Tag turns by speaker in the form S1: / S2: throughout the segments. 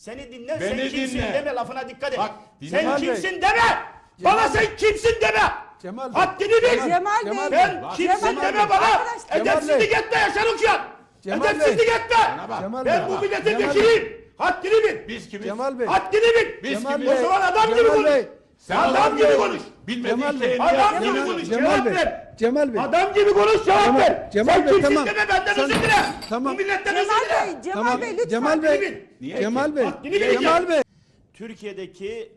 S1: Seni dinle
S2: Beni
S1: sen kimsin
S2: dinle.
S1: deme lafına dikkat et.
S2: Bak,
S1: sen
S3: Cemal Bey.
S1: kimsin deme. Bana sen kimsin deme.
S3: Cemal Bey.
S1: Haddini bil.
S4: Cemal Bey.
S1: Ben
S3: Bey.
S1: kimsin
S4: Cemal
S1: deme
S4: Bey.
S1: bana.
S4: Arkadaşlar-
S1: Edepsizlik etme Yaşar Okuyan.
S3: Cemal Bey.
S1: Edepsizlik etme.
S2: bak.
S3: Cemal
S1: Ben
S3: Bey.
S1: bu milletin
S3: Cemal Bey.
S1: vekiliyim. Haddini bil.
S2: Biz kimiz?
S3: Cemal Bey.
S1: Haddini bil.
S2: Biz
S3: Cemal
S2: kimiz?
S1: O
S3: Bey.
S1: zaman adam gibi
S3: Cemal
S1: konuş.
S3: Bey.
S2: Sen
S1: Adam gibi konuş.
S2: Bilmediğin
S3: Cemal Bey.
S1: Adam gibi
S3: Cemal-
S1: konuş.
S3: Cemal Bey. Cemal Bey.
S1: Adam gibi konuş cevap
S3: Cemal-
S1: ver.
S3: Cemal
S1: Sen
S3: Bey,
S1: kimsin
S3: tamam.
S1: deme benden
S3: Sen-
S1: özür dile.
S3: tamam.
S1: Bu milletten özür
S4: Cemal
S1: dile.
S4: Bey, Cemal
S3: Tamam.
S4: Bey lütfen.
S3: Cemal Bey.
S2: Niye
S3: Cemal Bey. Cemal Bey.
S1: Türkiye'deki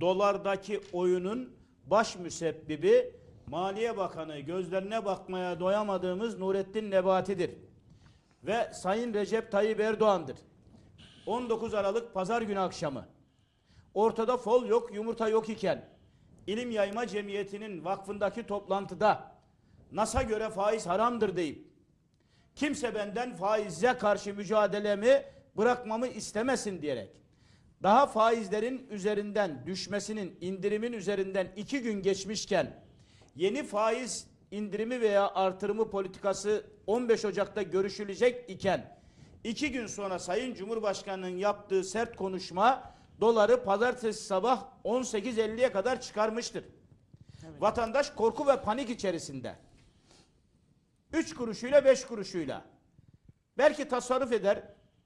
S1: dolardaki oyunun baş müsebbibi Maliye Bakanı gözlerine bakmaya doyamadığımız Nurettin Nebati'dir. Ve Sayın Recep Tayyip Erdoğan'dır. 19 Aralık Pazar günü akşamı ortada fol yok yumurta yok iken İlim Yayma Cemiyeti'nin vakfındaki toplantıda NASA göre faiz haramdır deyip kimse benden faize karşı mücadelemi bırakmamı istemesin diyerek daha faizlerin üzerinden düşmesinin indirimin üzerinden iki gün geçmişken yeni faiz indirimi veya artırımı politikası 15 Ocak'ta görüşülecek iken iki gün sonra Sayın Cumhurbaşkanı'nın yaptığı sert konuşma doları pazartesi sabah 18.50'ye kadar çıkarmıştır. Vatandaş korku ve panik içerisinde. 3 kuruşuyla 5 kuruşuyla. Belki tasarruf eder.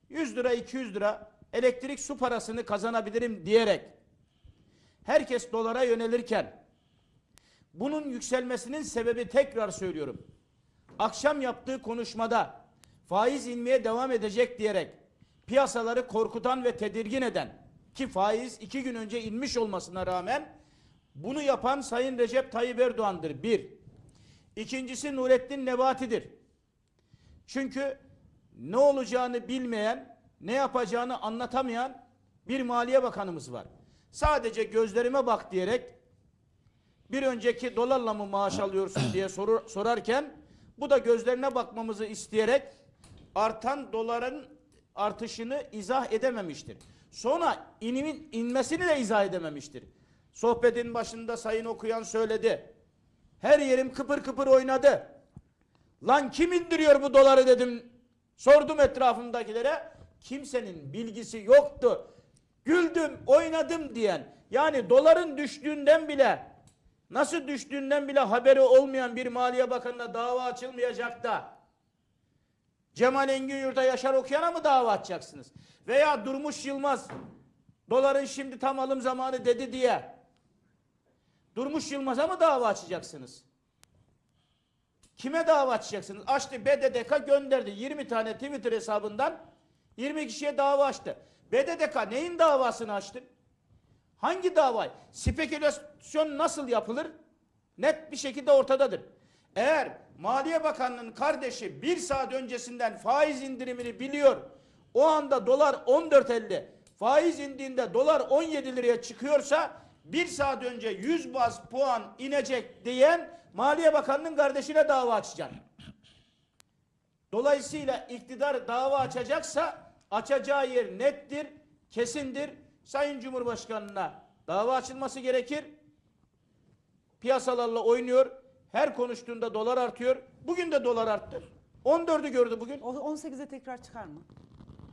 S1: 100 lira 200 lira elektrik su parasını kazanabilirim diyerek herkes dolara yönelirken bunun yükselmesinin sebebi tekrar söylüyorum. Akşam yaptığı konuşmada faiz inmeye devam edecek diyerek piyasaları korkutan ve tedirgin eden ki faiz iki gün önce inmiş olmasına rağmen bunu yapan Sayın Recep Tayyip Erdoğan'dır. Bir. İkincisi Nurettin Nebati'dir. Çünkü ne olacağını bilmeyen, ne yapacağını anlatamayan bir Maliye Bakanımız var. Sadece gözlerime bak diyerek bir önceki dolarla mı maaş alıyorsun diye soru, sorarken bu da gözlerine bakmamızı isteyerek artan doların artışını izah edememiştir. Sonra inimin inmesini de izah edememiştir. Sohbetin başında sayın okuyan söyledi. Her yerim kıpır kıpır oynadı. Lan kim indiriyor bu doları dedim. Sordum etrafımdakilere. Kimsenin bilgisi yoktu. Güldüm, oynadım diyen. Yani doların düştüğünden bile nasıl düştüğünden bile haberi olmayan bir Maliye Bakanı'na dava açılmayacak da Cemal Engin Yurt'a Yaşar Okuyan'a mı dava açacaksınız? Veya Durmuş Yılmaz doların şimdi tam alım zamanı dedi diye Durmuş Yılmaz'a mı dava açacaksınız? Kime dava açacaksınız? Açtı BDDK gönderdi. 20 tane Twitter hesabından 20 kişiye dava açtı. BDDK neyin davasını açtı? Hangi davayı? Spekülasyon nasıl yapılır? Net bir şekilde ortadadır. Eğer Maliye Bakanı'nın kardeşi bir saat öncesinden faiz indirimini biliyor, o anda dolar 14.50, faiz indiğinde dolar 17 liraya çıkıyorsa bir saat önce 100 baz puan inecek diyen Maliye Bakanı'nın kardeşine dava açacak. Dolayısıyla iktidar dava açacaksa açacağı yer nettir, kesindir. Sayın Cumhurbaşkanı'na dava açılması gerekir. Piyasalarla oynuyor. Her konuştuğunda dolar artıyor. Bugün de dolar arttı. 14'ü gördü bugün.
S4: O 18'e tekrar çıkar mı?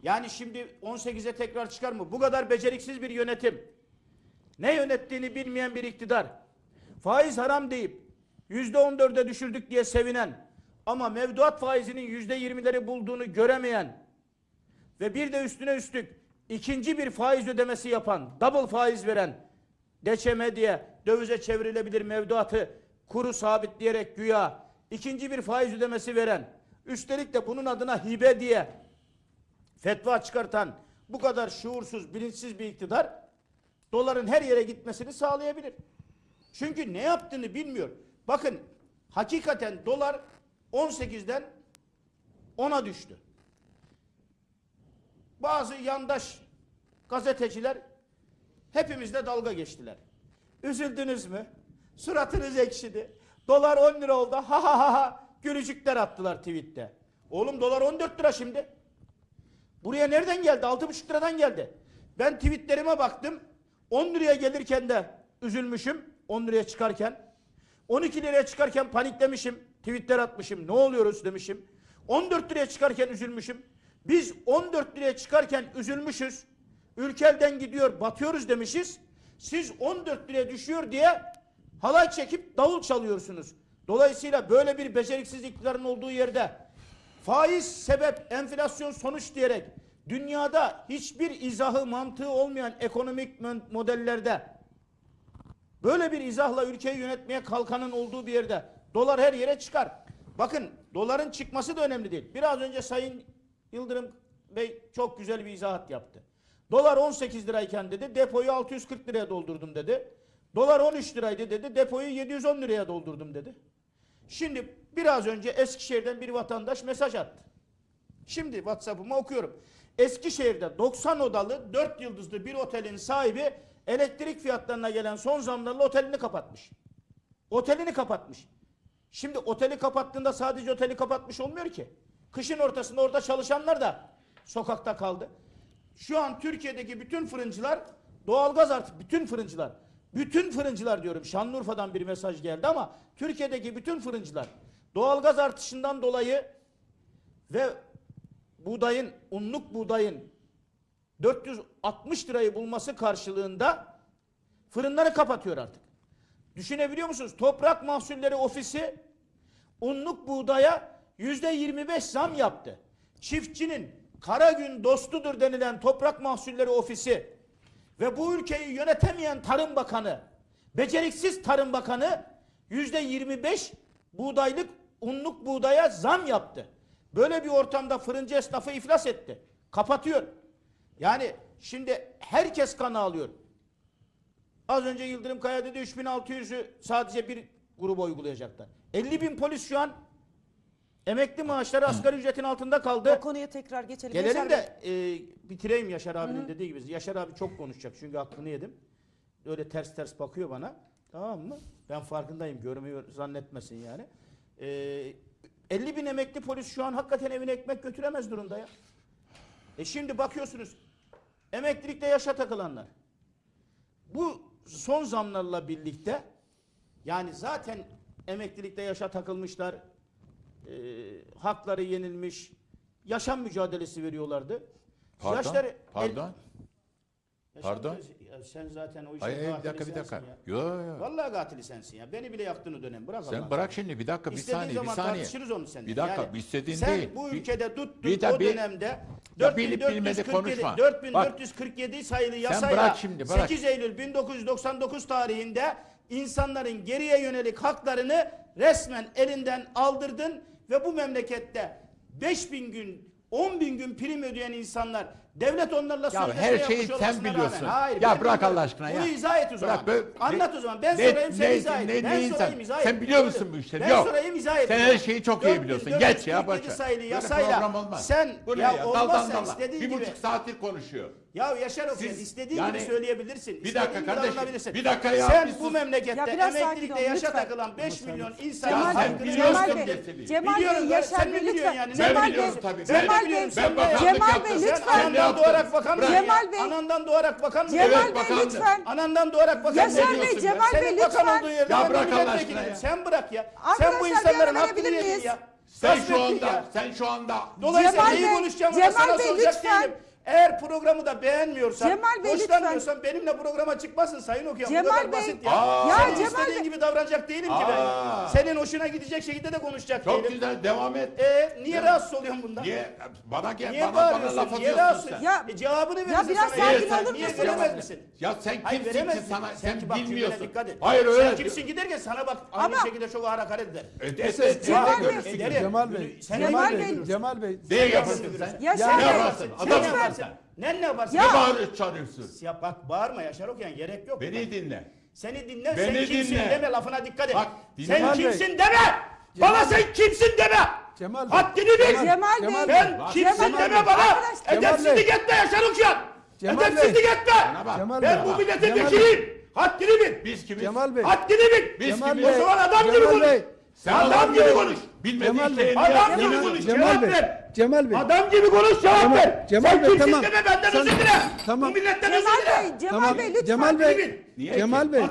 S1: Yani şimdi 18'e tekrar çıkar mı? Bu kadar beceriksiz bir yönetim. Ne yönettiğini bilmeyen bir iktidar. Faiz haram deyip %14'e düşürdük diye sevinen ama mevduat faizinin %20'leri bulduğunu göremeyen ve bir de üstüne üstlük ikinci bir faiz ödemesi yapan, double faiz veren deçeme diye dövize çevrilebilir mevduatı kuru sabitleyerek güya ikinci bir faiz ödemesi veren, üstelik de bunun adına hibe diye fetva çıkartan bu kadar şuursuz, bilinçsiz bir iktidar doların her yere gitmesini sağlayabilir. Çünkü ne yaptığını bilmiyor. Bakın hakikaten dolar 18'den 10'a düştü. Bazı yandaş gazeteciler hepimizle dalga geçtiler. Üzüldünüz mü? Suratınız ekşidi. Dolar 10 lira oldu. Ha ha ha ha. Gülücükler attılar tweette. Oğlum dolar 14 lira şimdi. Buraya nereden geldi? 6,5 liradan geldi. Ben tweetlerime baktım. 10 liraya gelirken de üzülmüşüm. 10 liraya çıkarken. 12 liraya çıkarken paniklemişim. Tweetler atmışım. Ne oluyoruz demişim. 14 liraya çıkarken üzülmüşüm. Biz 14 liraya çıkarken üzülmüşüz. ülkelden gidiyor batıyoruz demişiz. Siz 14 liraya düşüyor diye halay çekip davul çalıyorsunuz. Dolayısıyla böyle bir beceriksiz iktidarın olduğu yerde faiz sebep enflasyon sonuç diyerek dünyada hiçbir izahı mantığı olmayan ekonomik modellerde böyle bir izahla ülkeyi yönetmeye kalkanın olduğu bir yerde dolar her yere çıkar. Bakın doların çıkması da önemli değil. Biraz önce Sayın Yıldırım Bey çok güzel bir izahat yaptı. Dolar 18 lirayken dedi depoyu 640 liraya doldurdum dedi. Dolar 13 liraydı dedi depoyu 710 liraya doldurdum dedi. Şimdi biraz önce Eskişehir'den bir vatandaş mesaj attı. Şimdi WhatsApp'ıma okuyorum. Eskişehir'de 90 odalı 4 yıldızlı bir otelin sahibi elektrik fiyatlarına gelen son zamlarla otelini kapatmış. Otelini kapatmış. Şimdi oteli kapattığında sadece oteli kapatmış olmuyor ki. Kışın ortasında orada çalışanlar da sokakta kaldı. Şu an Türkiye'deki bütün fırıncılar doğalgaz artık bütün fırıncılar bütün fırıncılar diyorum Şanlıurfa'dan bir mesaj geldi ama Türkiye'deki bütün fırıncılar doğalgaz artışından dolayı ve buğdayın, unluk buğdayın 460 lirayı bulması karşılığında fırınları kapatıyor artık. Düşünebiliyor musunuz? Toprak Mahsulleri Ofisi unluk buğdaya yüzde 25 zam yaptı. Çiftçinin kara gün dostudur denilen Toprak Mahsulleri Ofisi ve bu ülkeyi yönetemeyen Tarım Bakanı, beceriksiz Tarım Bakanı yüzde 25 buğdaylık unluk buğdaya zam yaptı. Böyle bir ortamda fırıncı esnafı iflas etti. Kapatıyor. Yani şimdi herkes kan alıyor. Az önce Yıldırım Kaya dedi 3600'ü sadece bir gruba uygulayacaklar. 50 bin polis şu an emekli maaşları asgari ücretin altında kaldı.
S2: O konuya tekrar geçelim.
S1: Gelelim
S2: Yaşar
S1: de e, bitireyim Yaşar abinin dediği gibi. Yaşar abi çok konuşacak çünkü hakkını yedim. Öyle ters ters bakıyor bana. Tamam mı? Ben farkındayım. Görmüyor zannetmesin yani. E, 50 bin emekli polis şu an hakikaten evine ekmek götüremez durumda ya. E şimdi bakıyorsunuz emeklilikte yaşa takılanlar. Bu son zamlarla birlikte yani zaten emeklilikte yaşa takılmışlar, e, hakları yenilmiş, yaşam mücadelesi veriyorlardı.
S3: Pardon,
S1: Yaşları-
S3: pardon.
S1: Yaşar
S3: Pardon?
S1: Ya sen zaten o işin
S3: Hayır, hayır, bir dakika, bir dakika. Yo, yo.
S1: Vallahi katili sensin ya. Beni bile yaktın o dönem. Bırak
S3: Sen
S1: Allah'ını
S3: bırak şimdi bir dakika bir
S1: İstediğin
S3: saniye bir
S1: zaman
S3: saniye.
S1: tartışırız onu seninle.
S3: Bir dakika
S1: Yani
S3: istediğin
S1: sen
S3: değil.
S1: bu
S3: Bir-
S1: ülkede tuttun
S3: bir
S1: o
S3: bir-
S1: dönemde
S3: Ya bilip bilmedi
S1: 4447
S3: konuşma.
S1: 4447 sayılı yasayla
S3: bırak şimdi, bırak.
S1: 8 Eylül 1999 tarihinde insanların geriye yönelik haklarını resmen elinden aldırdın ve bu memlekette 5000 gün 10 bin gün prim ödeyen insanlar devlet onlarla
S3: Ya
S1: sözleşme
S3: her şeyi
S1: yapmış
S3: sen biliyorsun.
S1: Rağmen, hayır,
S3: Ya bırak
S1: bilmiyorum.
S3: Allah aşkına ya.
S1: Bunu izah et o zaman.
S3: Bırak böyle-
S1: Anlat o zaman. Ben
S3: Ne-
S1: sorayım sen
S3: ne-
S1: izah et.
S3: ne-
S1: ben
S3: ne
S1: sorayım izah et.
S3: Sen biliyor musun bu işleri?
S1: Ben
S3: Yok.
S1: sorayım izah et.
S3: Sen her şeyi çok iyi biliyorsun. Geç ya,
S1: 4447
S3: boş ver.
S1: sayılı yasayla sen
S3: Bu ne
S1: ya,
S3: ya?
S1: olmaz sen istediğin
S3: Bir
S1: gibi.
S3: buçuk saattir konuşuyor.
S1: Ya Yaşar Okuyan
S3: Siz-
S1: istediğin
S3: yani-
S1: gibi söyleyebilirsin.
S3: Bir dakika kardeşim, bir dakika ya,
S1: Sen
S3: bir
S1: bu memlekette emeklilikte yaşa
S2: lütfen.
S1: takılan 5 milyon insan
S2: Cemal
S3: sen
S2: Bey,
S3: biliyorsun
S2: Cemal Bey,
S1: Biliyorum
S2: Yaşar
S1: sen
S2: Bey
S1: biliyorsun
S2: lütfen.
S1: yani.
S2: Cemal
S3: biliyorum
S2: Bey,
S3: tabii.
S2: Cemal
S3: Ben
S2: Bey,
S3: biliyorum.
S1: sen
S3: Ben
S1: de-
S3: bakanlık
S2: Cemal. Bey lütfen.
S1: Anandan
S3: yaptın?
S1: doğarak bakan mısın
S2: Cemal? Bey.
S1: Anandan doğarak bakan mısın?
S2: Cemal
S3: Evet,
S2: Bey
S3: bakandı.
S2: lütfen.
S1: Anandan doğarak bakan
S2: Yaşar
S1: mısın?
S2: Bey,
S3: diyorsun
S2: Cemal
S1: Senin
S2: Bey
S1: bakan
S2: lütfen.
S1: olduğu yerde
S3: Ya
S1: ben
S3: bırak Allah aşkına ya.
S1: Sen bırak ya. sen
S2: Arkadaşlar,
S1: bu
S2: bir
S1: insanların
S2: ara
S1: hakkını
S2: verebilir
S1: yedin
S2: miyiz?
S1: ya.
S3: Sen şu
S1: ettin
S3: anda,
S1: ya.
S3: sen şu anda
S1: Dolayısıyla
S2: Cemal
S1: neyi
S2: Bey,
S1: konuşacağımı
S2: Cemal
S1: sana
S2: Bey,
S1: soracak
S2: lütfen.
S1: değilim. Eğer programı da beğenmiyorsan,
S2: Cemal Bey,
S1: hoşlanmıyorsan benimle programa çıkmasın Sayın Okuyan. Bu
S2: Cemal
S1: kadar
S2: Bey.
S1: basit ya.
S3: Aa.
S2: Ya
S1: Senin
S2: Cemal
S1: istediğin
S2: Bey.
S1: gibi davranacak değilim ki ben.
S3: Aa.
S1: Senin hoşuna gidecek şekilde de konuşacak
S3: çok
S1: değilim.
S3: güzel devam et.
S1: E niye rahatsız oluyorsun bundan?
S3: Niye bana gel
S1: Niye
S3: bana bana
S1: bağırıyorsun?
S3: laf
S1: Niye
S3: atıyorsun
S1: rahatsız?
S3: sen?
S2: Ya-
S1: e, cevabını
S2: Ya
S1: verirsin
S2: biraz
S1: sana.
S2: sakin
S1: Niye-
S2: olur
S1: Niye
S2: musunuz?
S1: veremez misin?
S3: Ya sen
S1: Hayır
S3: kimsin ki
S1: misin?
S3: sana
S1: sen,
S3: sen
S1: ki bak cümlene
S3: bilmiyorsun.
S1: dikkat et.
S3: Hayır
S1: Sen
S3: öyle.
S1: kimsin giderken sana bak aynı
S2: Ama-
S1: şekilde çok ağır hakaret eder. Ederim.
S2: Cemal Bey.
S3: görürsün.
S1: Ederim.
S4: Cemal Bey,
S1: Sen
S2: Cemal
S1: ne
S2: Bey.
S4: Cemal Bey.
S3: Ne yaparsın sen?
S2: Yaşar
S3: Ne
S2: Bey.
S3: yaparsın?
S1: Sen
S3: Adam mısın
S1: yaparsın?
S3: sen?
S1: Ne ne yaparsın?
S2: Ya-
S3: Ne bağırıyorsun çağırıyorsun?
S1: Ya bak bağırma Yaşar Okuyan gerek yok.
S3: Beni dinle.
S1: Seni dinle
S3: Beni
S1: sen kimsin
S3: dinle.
S1: deme lafına dikkat et.
S3: Bak, dinle.
S1: sen
S4: Cemal Bey.
S1: kimsin deme. Bana sen kimsin deme.
S4: Cemal Bey.
S1: Haddini bil.
S2: Cemal
S4: Cemal
S2: Bey.
S1: Ben
S3: Bak,
S1: kimsin
S2: Cemal
S1: deme
S2: Bey.
S1: bana. Edepsizlik
S4: Bey.
S1: etme Yaşar Okuyan.
S4: Cemal Bey.
S1: Edepsizlik etme.
S3: Bana bak.
S4: Cemal
S1: Ben
S4: Bey.
S1: bu milletin vekiliyim. Haddini bil.
S3: Biz kimiz?
S4: Cemal Bey.
S1: Haddini bil.
S3: Biz
S4: Cemal
S3: kimiz?
S1: O
S4: Bey.
S1: zaman adam gibi
S4: Cemal
S1: konuş.
S3: Sen
S1: Adam
S3: adam
S1: gibi
S3: gibi
S1: konuş.
S3: konuş.
S4: Cemal
S3: Bilmediğin
S4: Bey.
S1: Adam gibi konuş.
S4: Cemal
S1: Cevap
S4: Bey.
S1: ver.
S4: Cemal Bey.
S1: Adam gibi konuş cevap
S4: Cemal-
S1: ver.
S4: Cemal
S1: Sen
S4: Bey,
S1: kimsin
S4: tamam.
S1: deme benden
S4: Sen-
S1: özür dile.
S4: Tamam.
S1: Bu milletten
S2: Cemal
S1: özür dile.
S2: Bey, Cemal
S4: Tamam.
S2: Bey lütfen.
S4: Cemal Bey.
S3: Niye
S4: Cemal Bey.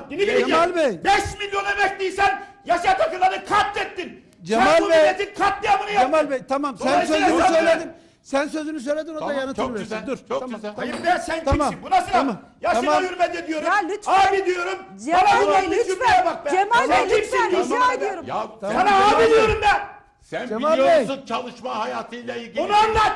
S4: Cemal Bey.
S1: 5 milyon emekliysen yaşa takılanı katlettin.
S4: Cemal
S1: sen bu
S4: Bey.
S1: milletin katliamını yaptın.
S4: Cemal Bey tamam sen sözünü
S1: sen
S4: söyledin.
S2: Sen sözünü söyledin o
S3: Tamam,
S2: da yanıtını
S3: çok
S2: versin.
S3: güzel,
S2: Dur.
S3: çok
S2: tamam,
S3: güzel.
S2: Tamam.
S1: Hayır be sen
S2: Tamam,
S1: kimsin? Bu nasıl
S2: tamam,
S1: laf? Ya
S2: tamam.
S1: Sinan Hürmet'e diyorum.
S4: Ya lütfen.
S1: Abi diyorum.
S4: Cemal
S1: bana
S4: Bey,
S1: bir
S4: lütfen.
S1: cümleye bak be.
S4: Cemal
S1: Sen
S4: Bey,
S1: kimsin
S4: lütfen,
S1: diyorsun
S4: rica
S1: be?
S4: ediyorum.
S3: Ya
S2: Tamam.
S1: Sana abi diyorum be.
S3: sen
S2: Cemal Bey.
S3: musun çalışma hayatıyla ilgili?
S1: Onu anlat.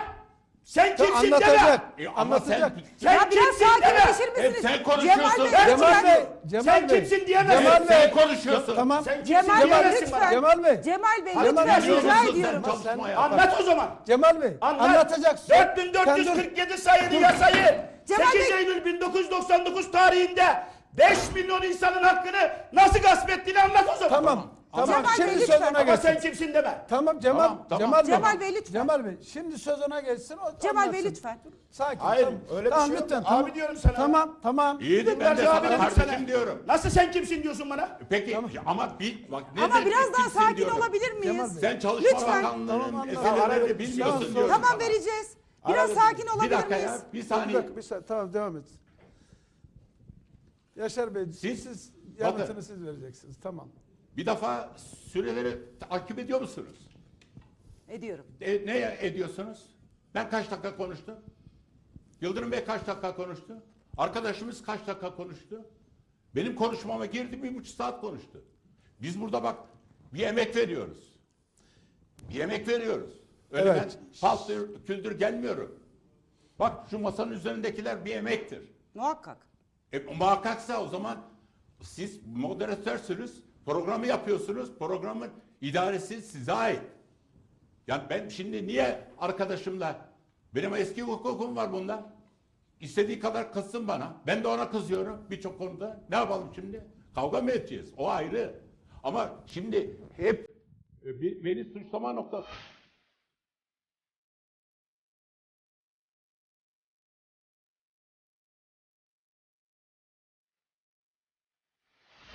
S1: Sen kimsin
S2: anlatacak.
S1: deme.
S3: E, ama sen,
S2: Anlatacak.
S1: Sen
S4: ya biraz
S1: kimsin
S4: sakinleşir
S1: deme.
S4: misiniz?
S3: Hep sen konuşuyorsun.
S4: Cemal Bey,
S2: Cemal. Bey. Cemal
S1: Sen
S2: Bey.
S1: kimsin diyemezsin.
S2: Cemal
S3: sen
S2: Bey.
S3: konuşuyorsun.
S2: Tamam.
S1: Sen kimsin
S4: Cemal Bey
S1: diyemezsin
S4: lütfen.
S1: bana.
S2: Cemal Bey.
S4: Cemal Bey
S2: Cemal
S4: lütfen
S2: Bey,
S4: rica ediyorum.
S3: sen çalışma.
S1: Anlat o zaman.
S2: Cemal Bey.
S1: Anlat.
S2: Anlatacaksın. Sen dur.
S1: 4447 sayılı yasayı
S4: Cemal
S1: 8
S4: Bey-
S1: Eylül 1999 tarihinde 5 milyon insanın hakkını nasıl gasp ettiğini anlat o zaman.
S2: Tamam. Tamam.
S4: Cemal Bey,
S2: Şimdi
S4: lütfen.
S2: söz ona
S1: Ama sen
S2: geçsin.
S1: kimsin deme.
S2: Tamam Cemal.
S3: Tamam, tamam.
S2: Cemal Bey.
S4: Cemal Bey, lütfen.
S2: Cemal Bey. Şimdi söz ona geçsin. O
S4: Cemal Bey,
S2: anlatsın.
S4: lütfen.
S2: Sakin.
S1: Hayır,
S2: tamam.
S1: öyle bir
S2: tamam,
S1: şey yok.
S2: lütfen,
S1: Abi
S2: tamam.
S1: diyorum sana.
S2: Tamam tamam.
S3: İyiydi ben de
S1: Yıllarca
S3: sana
S1: abi dedim
S3: kardeşim
S1: sana.
S3: diyorum.
S1: Nasıl sen kimsin diyorsun bana?
S3: Peki ama bir bak ne
S4: Ama
S3: demek
S4: biraz daha
S3: kimsin
S4: sakin
S3: diyorum.
S4: olabilir
S2: Cemal
S4: miyiz?
S2: Bey.
S3: Sen Çalışma
S4: Lütfen.
S3: Bakanlığı'nın
S2: Tamam,
S3: eserlerini
S1: anladım.
S3: bilmiyorsun diyorum.
S4: Tamam vereceğiz. Biraz
S1: Aradım.
S4: sakin
S3: Bir
S4: olabilir
S3: dakika
S4: miyiz?
S3: ya bir
S2: Bir
S3: saniye.
S2: dakika, bir saniye. Tamam devam et. Yaşar Bey siz,
S3: Siz-
S2: yanıtını
S3: bakın.
S2: siz vereceksiniz. Tamam.
S3: Bir defa süreleri takip ediyor musunuz?
S4: Ediyorum.
S3: E, ne ediyorsunuz? Ben kaç dakika konuştum? Yıldırım Bey kaç dakika konuştu? Arkadaşımız kaç dakika konuştu? Benim konuşmama girdi bir buçuk saat konuştu. Biz burada bak bir emek veriyoruz. Bir emek veriyoruz. Öyle
S2: Evet.
S3: ben paltır, küldür gelmiyorum. Bak şu masanın üzerindekiler bir emektir.
S4: Muhakkak.
S3: E, muhakkaksa o zaman siz moderatörsünüz, programı yapıyorsunuz, programın idaresi size ait. Yani ben şimdi niye arkadaşımla, benim eski hukukum var bunda. İstediği kadar kızsın bana. Ben de ona kızıyorum birçok konuda. Ne yapalım şimdi? Kavga mı edeceğiz? O ayrı. Ama şimdi hep e, beni suçlama noktası